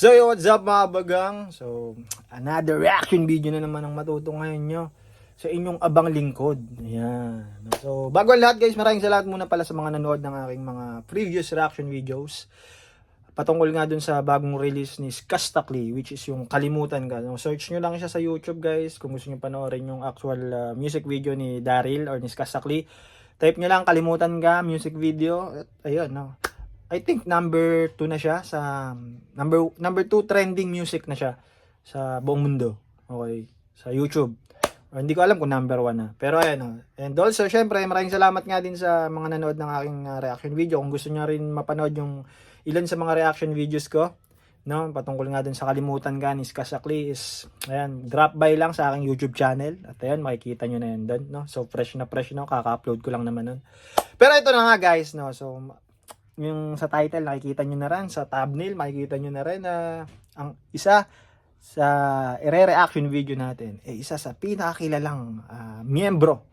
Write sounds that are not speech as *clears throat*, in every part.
So, yo, what's up mga bagang? So, another reaction video na naman ang matuto ngayon nyo sa inyong abang lingkod. Ayan. So, bago lahat guys, maraming salamat muna pala sa mga nanood ng aking mga previous reaction videos. Patungkol nga dun sa bagong release ni Skastakli, which is yung Kalimutan Ka. No, search nyo lang siya sa YouTube guys kung gusto nyo panoorin yung actual uh, music video ni Daryl or ni Skastakli. Type nyo lang Kalimutan Ka, music video. At, ayun, no. I think number 2 na siya sa number number 2 trending music na siya sa buong mundo. Okay, sa YouTube. Or, hindi ko alam kung number 1 na. Pero ayan oh. And also, syempre, maraming salamat nga din sa mga nanood ng aking uh, reaction video. Kung gusto niyo rin mapanood yung ilan sa mga reaction videos ko, no, patungkol nga dun sa kalimutan ka ni Skasakli is ayan, drop by lang sa aking YouTube channel. At ayan, makikita nyo na yun doon, no. So fresh na fresh no, kaka-upload ko lang naman nun. Pero ito na nga guys, no. So yung sa title nakikita nyo na rin. Sa thumbnail makikita nyo na rin na ang isa sa ire-reaction video natin eh isa sa pinakakilalang ah, miyembro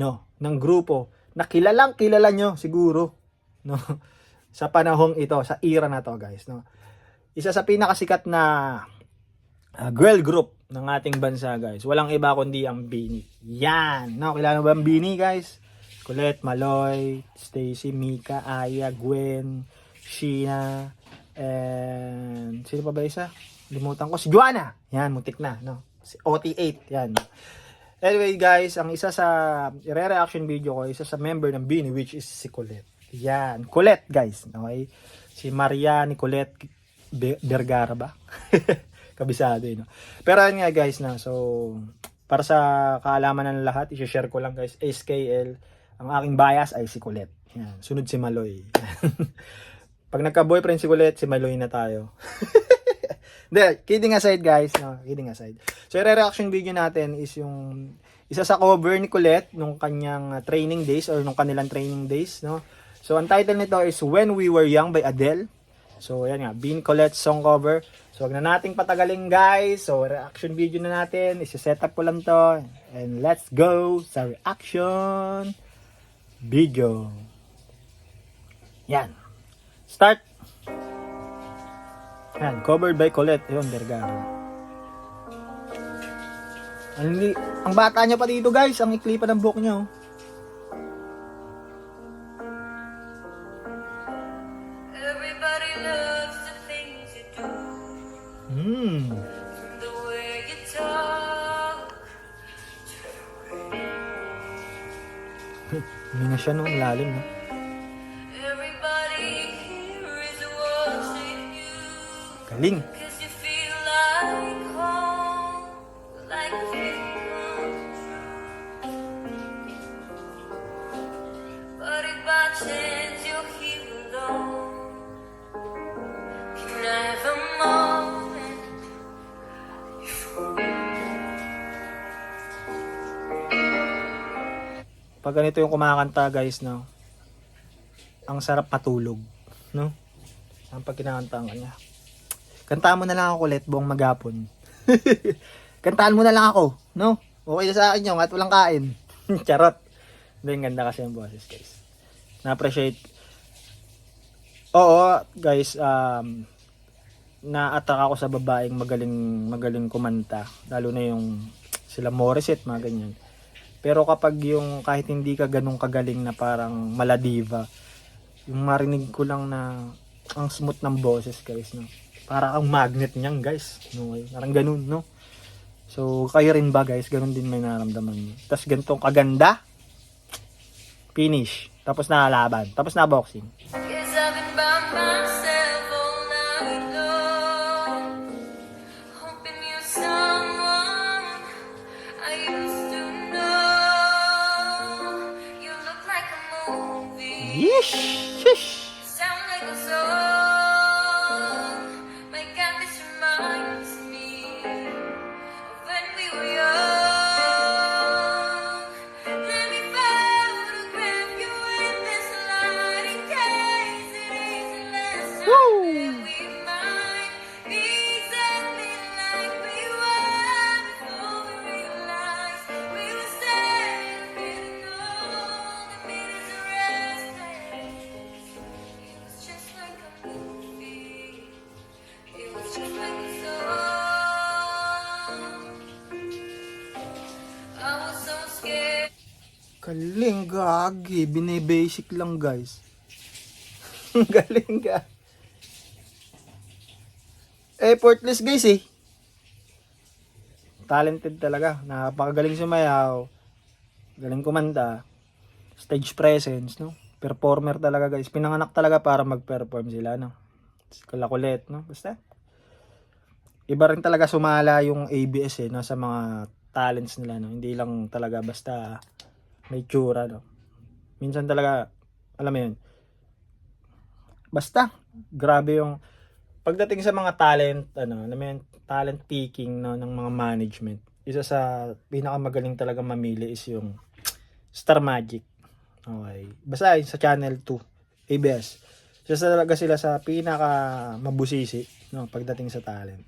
no ng grupo na kilalang kilala nyo siguro no *laughs* sa panahong ito sa era na to guys no. Isa sa pinakasikat na ah, girl group ng ating bansa guys. Walang iba kundi ang Bini yan no kilala ba ang Bini guys Colette, Maloy, Stacy, Mika, Aya, Gwen, Sheena, and sino pa ba isa? Limutan ko. Si Joanna! Yan, mutik na. No? Si OT8. Yan. Anyway guys, ang isa sa re-reaction video ko, isa sa member ng Bini which is si Colette. Yan. Colette guys. Okay? Si Maria ni Colette Vergara ba? *laughs* Kabisado yun. No? Pero yan nga guys na. So, para sa kaalaman ng lahat, i-share ko lang guys. SKL, ang aking bias ay si Colette. Yan. Sunod si Maloy. *laughs* Pag nagka-boyfriend si Colette, si Maloy na tayo. *laughs* Hindi, kidding aside guys. No, kidding aside. So, yung reaction video natin is yung isa sa cover ni Colette nung kanyang uh, training days or nung kanilang training days. No? So, ang title nito is When We Were Young by Adele. So, yan nga, Bean Colette song cover. So, wag na nating patagalin guys. So, reaction video na natin. Isi-set up ko lang to. And let's go sa reaction video. Yan. Start. Yan, covered by Colette. Ayun, Vergara. Ang, ang bata niya pa dito guys. Ang ikli pa ng buhok niya. Oh. Everybody loves the things you do, Hmm. Hindi na siya nung lalim. No? Galing. Pag ganito yung kumakanta guys, no? Ang sarap patulog, no? Ang pag kinakanta ka niya. Kantaan mo na lang ako ulit buong magapon. *laughs* Kantaan mo na lang ako, no? Okay na sa akin yung at walang kain. *laughs* Charot. Hindi, ganda kasi yung boses guys. Na-appreciate. Oo, guys, um, na-attack ako sa babaeng magaling magaling kumanta. Lalo na yung sila Morissette, mga ganyan. Pero kapag yung kahit hindi ka ganun kagaling na parang maladiva, yung marinig ko lang na ang smooth ng boses guys, no? Para ang magnet niyan guys. No, parang ganun, no? So, kayo rin ba guys? Ganun din may naramdaman niyo. Tapos ganitong kaganda, finish. Tapos nakalaban. Tapos na boxing. Sheesh. Galing, gagi. Binibasic lang, guys. *laughs* Galing ka. Effortless, guys, eh. Talented talaga. Napakagaling sumayaw. Galing kumanta. Stage presence, no? Performer talaga, guys. Pinanganak talaga para mag-perform sila, no? Kalakulit, no? Basta. Iba rin talaga sumala yung ABS, eh, no? Sa mga talents nila, no? Hindi lang talaga basta may tsura, no? Minsan talaga, alam mo yun, basta, grabe yung, pagdating sa mga talent, ano, alam talent picking, no, ng mga management, isa sa pinakamagaling talaga mamili is yung Star Magic. Okay. Basta sa Channel 2, ABS. Isa talaga sila sa pinaka mabusisi, no, pagdating sa talent.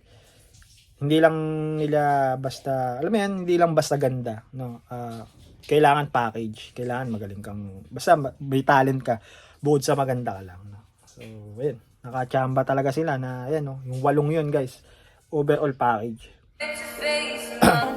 Hindi lang nila basta, alam mo yan, hindi lang basta ganda, no. Ah, kailangan package, kailangan magaling kang, basta ma- may talent ka, bukod sa maganda ka lang, no. So, ayun, nakachamba talaga sila na, ayan, no, yung walong yun, guys. Overall package. *clears throat*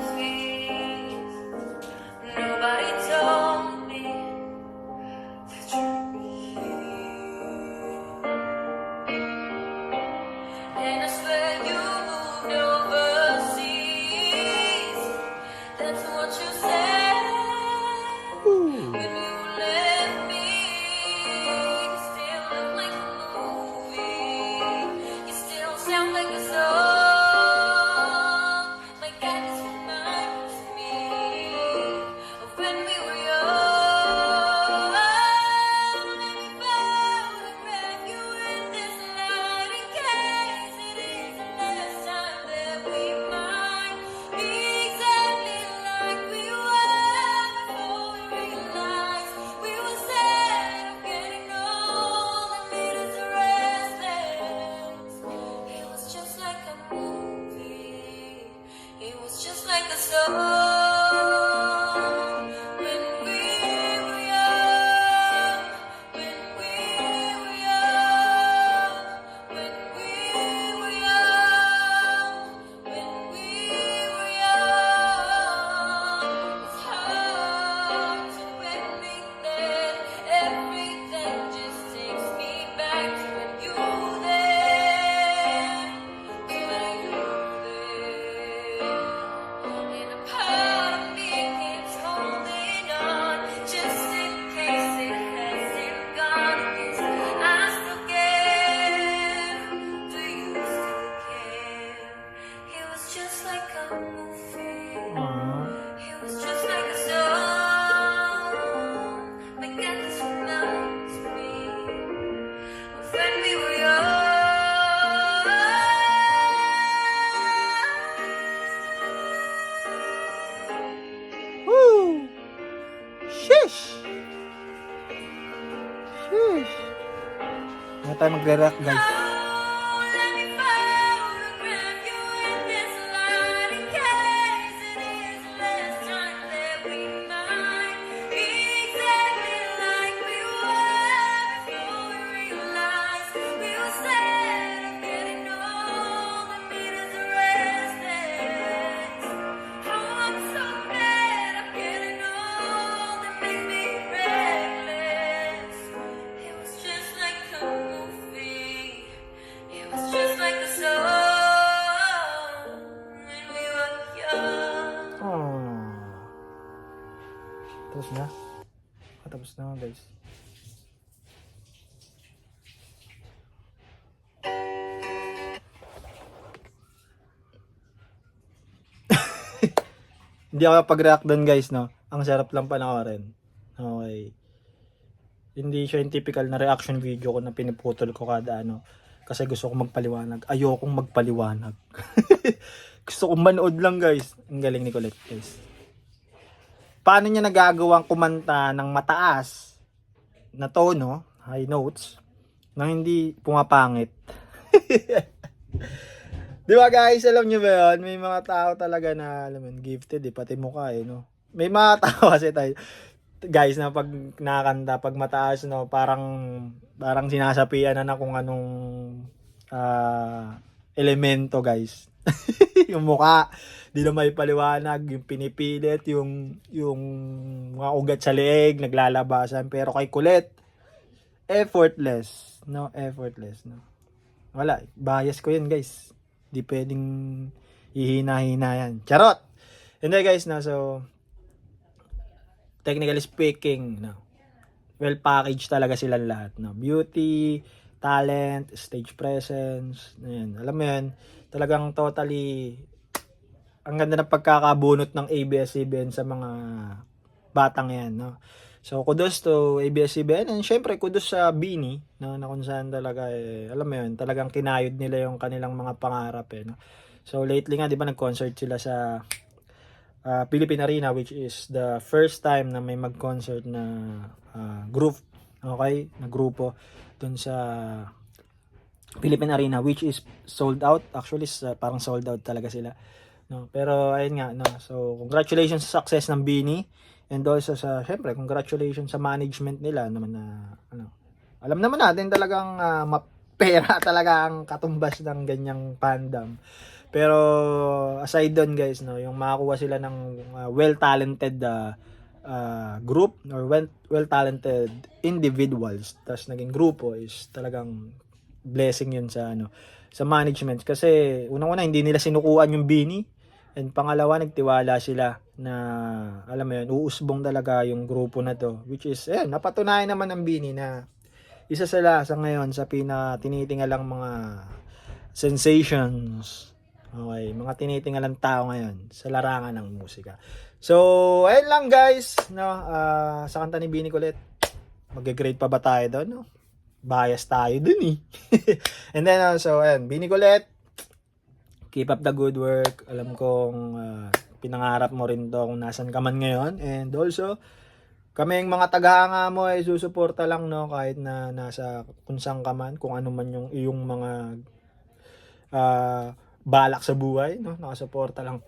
just like tayo magre-react, guys? Guys. *laughs* Hindi ako pag-react doon guys, no? Ang sarap lang panoorin. Okay. Hindi siya yung typical na reaction video ko na piniputol ko kada ano. Kasi gusto ko magpaliwanag. Ayokong magpaliwanag. *laughs* gusto ko manood lang guys. Ang galing ni Colette guys. Paano niya nagagawang kumanta ng mataas na tono, high notes, na hindi pumapangit. *laughs* Di ba guys, alam niyo ba yun? May mga tao talaga na, alam mo gifted eh, pati mukha eh, no? May mga *laughs* tao kasi tayo, guys, na pag nakakanta, pag mataas, no, parang, parang sinasapian na na kung anong, ah, elemento guys. *laughs* yung mukha, di na may paliwanag, yung pinipilit, yung, yung mga ugat sa leeg, naglalabasan. Pero kay kulit, effortless. No, effortless. No. Wala, bias ko yan guys. Di pwedeng ihina-hina yan. Charot! Hindi guys, no, so, technically speaking, no, well packaged talaga silang lahat, no. Beauty, talent, stage presence, ayan, alam mo yan, talagang totally ang ganda ng pagkakabunot ng ABS-CBN sa mga batang yan, no. So, kudos to ABS-CBN and syempre kudos sa Bini, no, na kung saan talaga, eh, alam mo yun, talagang kinayod nila yung kanilang mga pangarap, eh, no. So, lately nga, di ba, nag-concert sila sa uh, Philippine Arena which is the first time na may mag-concert na uh, group, okay, na grupo dun sa Philippine Arena which is sold out. Actually, sa, parang sold out talaga sila. No, pero ayun nga, no. So, congratulations sa success ng Bini and also sa syempre, congratulations sa management nila naman na ano. Alam naman natin talagang uh, mapera *laughs* talaga ang katumbas ng ganyang fandom. Pero aside doon guys, no, yung makakuha sila ng uh, well-talented uh, uh, group or well, well-talented individuals. Tas naging grupo is talagang blessing yun sa ano sa management. Kasi unang-una hindi nila sinukuan yung bini and pangalawa nagtiwala sila na alam mo yun uusbong talaga yung grupo na to. Which is eh napatunayan naman ng bini na isa sila sa ngayon sa pina tinitingalang mga sensations. Okay, mga tinitingalang tao ngayon sa larangan ng musika. So, ayun lang guys, no, ah, sa kanta ni Bini Kulit. Mag-grade pa ba tayo doon, no? Bias tayo dun eh. *laughs* And then also, ayun, Bini Kulit. Keep up the good work. Alam kong ah, pinangarap mo rin to kung nasan ka man ngayon. And also, kaming mga tagahanga mo ay susuporta lang no kahit na nasa kung saan ka man, kung ano man yung iyong mga ah, balak sa buhay, no? Nakasuporta lang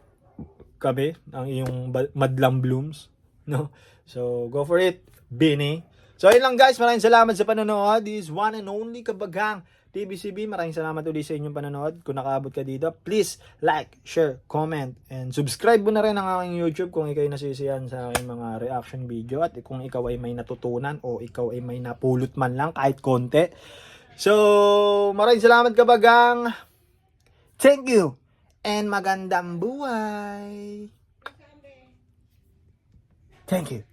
kami ang iyong madlang blooms, *laughs* no? So, go for it, Bini. So, ayun lang guys. Maraming salamat sa panonood. This is one and only Kabagang TBCB. Maraming salamat ulit sa inyong panonood. Kung nakaabot ka dito, please like, share, comment, and subscribe mo na rin ang aking YouTube kung ikaw ay nasisiyan sa aking mga reaction video at kung ikaw ay may natutunan o ikaw ay may napulot man lang kahit konti. So, maraming salamat Kabagang. Thank you and magandang buhay. Thank you.